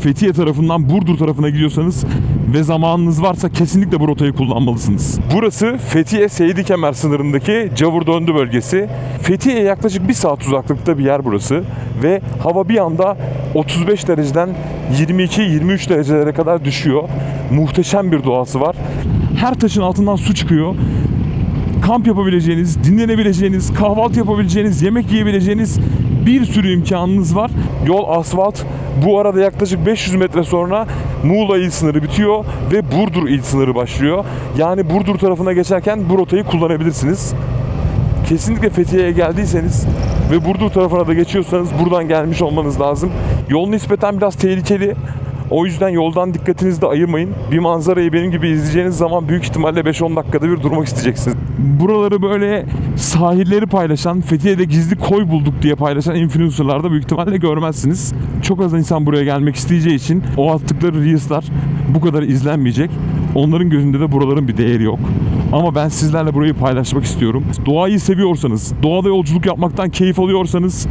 Fethiye tarafından Burdur tarafına gidiyorsanız ve zamanınız varsa kesinlikle bu rotayı kullanmalısınız. Burası Fethiye Seydi Kemer sınırındaki Cavur Döndü bölgesi. Fethiye'ye yaklaşık bir saat uzaklıkta bir yer burası ve hava bir anda 35 dereceden 22-23 derecelere kadar düşüyor. Muhteşem bir doğası var. Her taşın altından su çıkıyor kamp yapabileceğiniz, dinlenebileceğiniz, kahvaltı yapabileceğiniz, yemek yiyebileceğiniz bir sürü imkanınız var. Yol asfalt. Bu arada yaklaşık 500 metre sonra Muğla il sınırı bitiyor ve Burdur il sınırı başlıyor. Yani Burdur tarafına geçerken bu rotayı kullanabilirsiniz. Kesinlikle Fethiye'ye geldiyseniz ve Burdur tarafına da geçiyorsanız buradan gelmiş olmanız lazım. Yol nispeten biraz tehlikeli. O yüzden yoldan dikkatinizi de ayırmayın. Bir manzarayı benim gibi izleyeceğiniz zaman büyük ihtimalle 5-10 dakikada bir durmak isteyeceksiniz. Buraları böyle sahilleri paylaşan, Fethiye'de gizli koy bulduk diye paylaşan influencerlarda büyük ihtimalle görmezsiniz. Çok az insan buraya gelmek isteyeceği için o attıkları reels'lar bu kadar izlenmeyecek. Onların gözünde de buraların bir değeri yok. Ama ben sizlerle burayı paylaşmak istiyorum. Doğayı seviyorsanız, doğada yolculuk yapmaktan keyif alıyorsanız